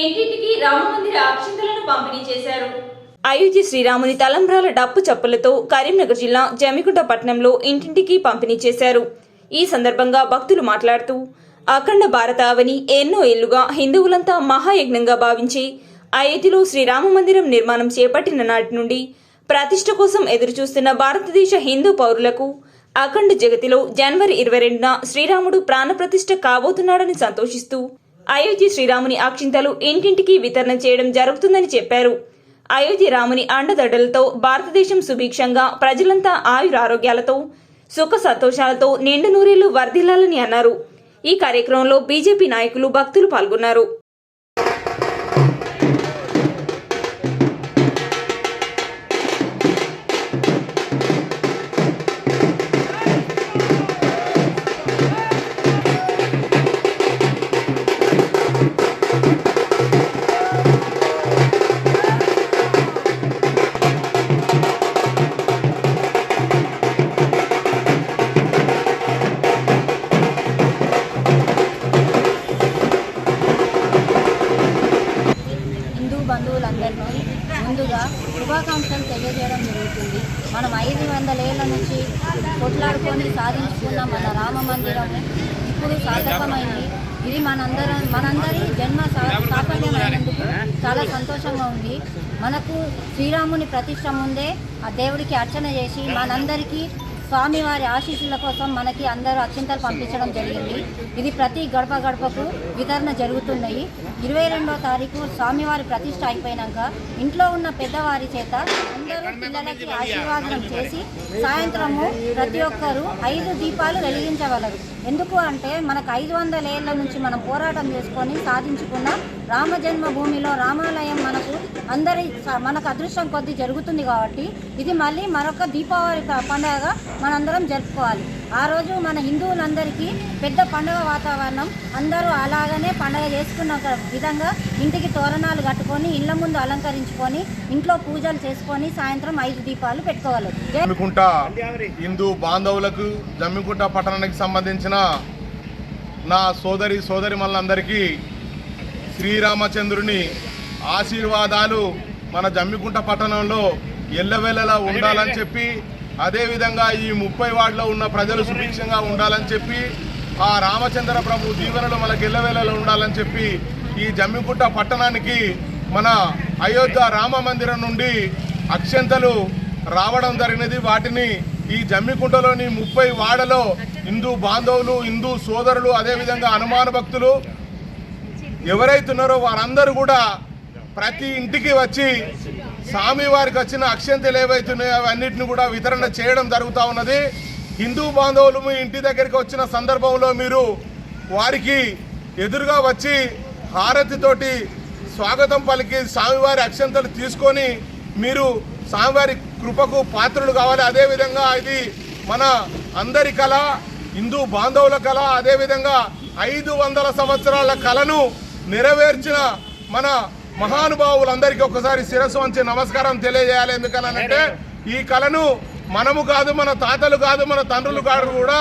ఇంటింటికి రామమందిర అక్షింతలను పంపిణీ చేశారు? అయోధ్య శ్రీరాముని తలంబ్రాల డప్పు చప్పులతో కరీంనగర్ జిల్లా జమిగుంట పట్టణంలో ఇంటింటికి పంపిణీ చేశారు. ఈ సందర్భంగా భక్తులు మాట్లాడుతూ అఖండ భారతావని ఎన్నో ఏళ్ళుగా హిందువులంతా మహాయజ్ఞంగా భావించి అయోధ్యలో శ్రీరామ మందిరం నిర్మాణం చేపట్టిన నాటి నుండి ప్రతిష్ట కోసం ఎదురుచూస్తున్న భారతదేశ హిందూ పౌరులకు అఖండ జగతిలో జనవరి ఇరవై రెండున శ్రీరాముడు ప్రాణప్రతిష్ఠ కాబోతున్నాడని సంతోషిస్తూ అయోధ్య శ్రీరాముని అక్షింతలు ఇంటింటికి వితరణ చేయడం జరుగుతుందని చెప్పారు. అయోధ్య రాముని అండదండలతో భారతదేశం సుభిక్షంగా ప్రజలంతా ఆయురారోగ్యాలతో సుఖ సంతోషాలతో నిండు నూరేళ్ళు వర్ధిల్లాలని అన్నారు. ఈ కార్యక్రమంలో బీజేపీ నాయకులు భక్తులు పాల్గొన్నారు. హిందూ బంధువులందరికీ ముందుగా శుభాకాంక్షలు తెలియజేయడం జరుగుతుంది. మనం ఐదు వందల ఏళ్ళ నుంచి కొట్లాడుకొని సాధించుకున్న మన రామ మందిరం ఇప్పుడు సార్థకమైంది. ఇది మనందరం మనందరి జన్మ సాఫల్యమైనందుకు చాలా సంతోషంగా ఉంది. మనకు శ్రీరాముని ప్రతిష్ట ముందే ఆ దేవుడికి అర్చన చేసి మనందరికీ స్వామివారి ఆశీస్సుల కోసం మనకి అందరూ అక్షింతలు పంపించడం జరిగింది. ఇది ప్రతి గడప గడపకు వితరణ జరుగుతున్నాయి. ఇరవై రెండో తారీఖు స్వామివారి ప్రతిష్ట అయిపోయినాక ఇంట్లో ఉన్న పెద్దవారి చేత అందరూ పిల్లలకి ఆశీర్వాదం చేసి సాయంత్రము ప్రతి ఒక్కరూ ఐదు దీపాలు వెలిగించగలరు ఎందుకు అంటే మనకు ఐదు వందల ఏళ్ళ నుంచి మనం పోరాటం చేసుకొని సాధించుకున్న రామ జన్మభూమిలో రామాలయం మనకు అందరి మనకు అదృష్టం కొద్దీ జరుగుతుంది కాబట్టి ఇది మళ్ళీ మరొక దీపావళి ప- పండుగగా మనందరం జరుపుకోవాలి. ఆ రోజు మన హిందువులందరికీ పెద్ద పండుగ వాతావరణం అందరూ అలాగనే పండుగ చేసుకున్న విధంగా ఇంటికి తోరణాలు కట్టుకొని ఇళ్ళ ముందు అలంకరించుకొని ఇంట్లో పూజలు చేసుకొని సాయంత్రం ఐదు దీపాలు పెట్టుకోవాలి. జమ్మికుంట హిందూ బాంధవులకు జమ్మికుంట పట్టణానికి సంబంధించిన నా సోదరి సోదరి మనందరికీ శ్రీరామచంద్రుని ఆశీర్వాదాలు మన జమ్మికుంట పట్టణంలో ఎల్లవెల్లలా ఉండాలని చెప్పి అదేవిధంగా ఈ ముప్పై వార్డులో ఉన్న ప్రజలు సుభిక్షంగా ఉండాలని చెప్పి ఆ రామచంద్ర ప్రభు దీవెనలు మనకు ఎల్లవేళలో ఉండాలని చెప్పి ఈ జమ్మిగుట్ట పట్టణానికి మన అయోధ్య రామ మందిరం నుండి అక్షంతలు రావడం జరిగినది. వాటిని ఈ జమ్మికుంటలోని ముప్పై వాడలో హిందూ బాంధవులు హిందూ సోదరులు అదేవిధంగా హనుమాన భక్తులు ఎవరైతున్నారో వారందరూ కూడా ప్రతి ఇంటికి వచ్చి స్వామి వారికి వచ్చిన అక్షంతలు ఏవైతున్నాయో అవన్నిటిని కూడా వితరణ చేయడం జరుగుతూ ఉన్నది. హిందూ బాంధవులు మీ ఇంటి దగ్గరికి వచ్చిన సందర్భంలో మీరు వారికి ఎదురుగా వచ్చి హారతితోటి స్వాగతం పలికి స్వామివారి అక్షంతలు తీసుకొని మీరు స్వామివారి కృపకు పాత్రులు కావాలి. అదేవిధంగా ఇది మన అందరి కళ హిందూ బాంధవుల కళ అదేవిధంగా ఐదు వందల సంవత్సరాల కళను నెరవేర్చిన మన మహానుభావులందరికీ ఒకసారి శిరస్సు వంచి నమస్కారం తెలియజేయాలి. ఎందుకనంటే ఈ కళను మనము కాదు మన తాతలు కాదు మన తండ్రులు కాదు కూడా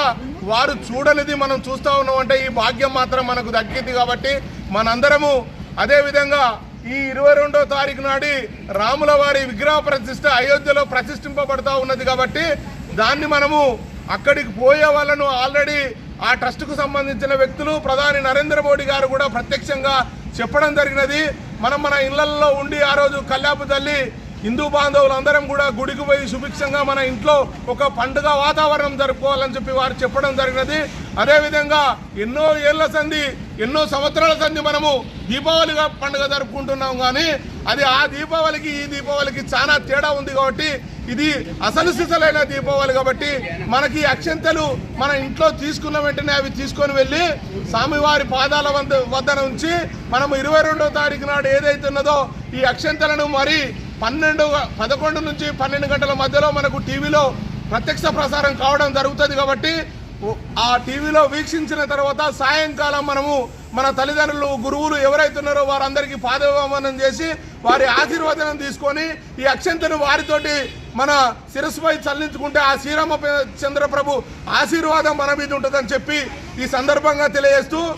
వారు చూడనిది మనం చూస్తూ ఉన్నాం అంటే ఈ భాగ్యం మాత్రం మనకు దక్కింది కాబట్టి మనందరము అదేవిధంగా ఈ ఇరవై రెండో తారీఖు నాడి రాముల వారి విగ్రహ ప్రతిష్ట అయోధ్యలో ప్రతిష్ఠింపబడతా ఉన్నది కాబట్టి దాన్ని మనము అక్కడికి పోయే వాళ్ళను ఆల్రెడీ ఆ ట్రస్ట్కు సంబంధించిన వ్యక్తులు ప్రధాని నరేంద్ర మోడీ గారు కూడా ప్రత్యక్షంగా చెప్పడం జరిగినది. మనం మన ఇళ్ళలో ఉండి ఆ రోజు కల్లాపు తల్లి హిందూ బాంధవులందరం కూడా గుడికి పోయి సుభిక్షంగా మన ఇంట్లో ఒక పండుగ వాతావరణం జరుపుకోవాలని చెప్పి వారు చెప్పడం జరిగినది. అదేవిధంగా ఎన్నో ఏళ్ళ సంధి ఎన్నో సంవత్సరాల సంధి మనము దీపావళిగా పండుగ జరుపుకుంటున్నాం కానీ అది ఆ దీపావళికి ఈ దీపావళికి చాలా తేడా ఉంది కాబట్టి ఇది అసలు సిసలైన దీపావళి కాబట్టి మనకి అక్షంతలు మన ఇంట్లో తీసుకున్న వెంటనే అవి తీసుకొని వెళ్ళి స్వామివారి పాదాల వద్ద వద్ద నుంచి మనము ఇరవై రెండో తారీఖు నాడు ఏదైతే ఉన్నదో ఈ అక్షంతలను మరి పన్నెండు పదకొండు నుంచి పన్నెండు గంటల మధ్యలో మనకు టీవీలో ప్రత్యక్ష ప్రసారం కావడం జరుగుతుంది కాబట్టి ఆ టీవీలో వీక్షించిన తర్వాత సాయంకాలం మనము మన తల్లిదండ్రులు గురువులు ఎవరైతున్నారో వారందరికీ పాదవమానం చేసి వారి ఆశీర్వదనం తీసుకొని ఈ అక్షంతను వారితోటి మన శిరస్సుపై చల్లించుకుంటే ఆ శ్రీరామ చంద్రప్రభు ఆశీర్వాదం మన మీద ఉంటుందని చెప్పి ఈ సందర్భంగా తెలియజేస్తూ